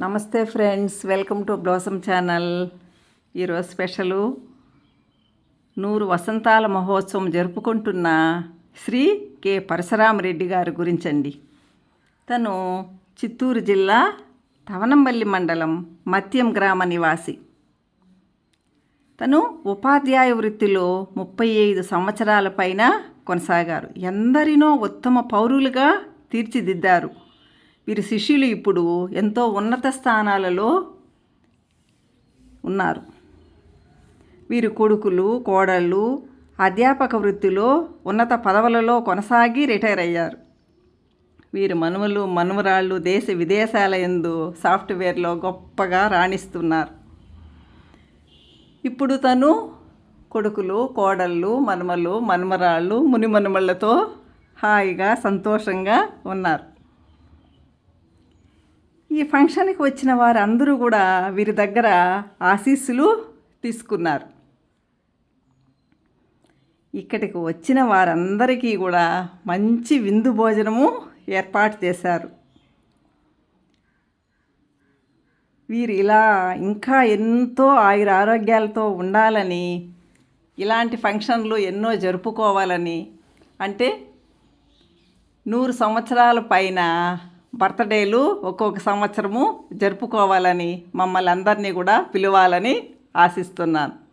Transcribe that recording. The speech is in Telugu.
నమస్తే friends welcome to Blossom channel. ఈరోజు స్పెషలు నూరు వసంతాల మహోత్సవం జరుపుకుంటున్న శ్రీ కె. పరశురామరెడ్డి గారి గురించండి. తను చిత్తూరు జిల్లా తవనంబల్లి మండలం మత్యం గ్రామ నివాసి. తను ఉపాధ్యాయ వృత్తిలో ముప్పై ఐదు సంవత్సరాల పైన కొనసాగారు. ఎందరినో ఉత్తమ పౌరులుగా తీర్చిదిద్దారు. వీరి శిష్యులు ఇప్పుడు ఎంతో ఉన్నత స్థానాలలో ఉన్నారు. వీరి కొడుకులు కోడళ్ళు అధ్యాపక వృత్తిలో ఉన్నత పదవులలో కొనసాగి రిటైర్ అయ్యారు. వీరి మనుమలు మనుమరాళ్ళు దేశ విదేశాల ఎందు సాఫ్ట్వేర్లో గొప్పగా రాణిస్తున్నారు. ఇప్పుడు తను కొడుకులు కోడళ్ళు మనుమలు మనుమరాళ్ళు మునిమనుమళ్ళతో హాయిగా సంతోషంగా ఉన్నారు. ఈ ఫంక్షన్కి వచ్చిన వారందరూ కూడా వీరి దగ్గర ఆశీస్సులు తీసుకున్నారు. ఇక్కడికి వచ్చిన వారందరికీ కూడా మంచి విందు భోజనము ఏర్పాటు చేశారు. వీరు ఇలా ఇంకా ఎంతో ఆయుర ఆరోగ్యాలతో ఉండాలని ఇలాంటి ఫంక్షన్లు ఎన్నో జరుపుకోవాలని అంటే నూరు సంవత్సరాల పైన బర్త్డేలు ఒక్కొక్క సంవత్సరము జరుపుకోవాలని మమ్మల్ని అందరినీ కూడా పిలవాలని ఆశిస్తున్నాను.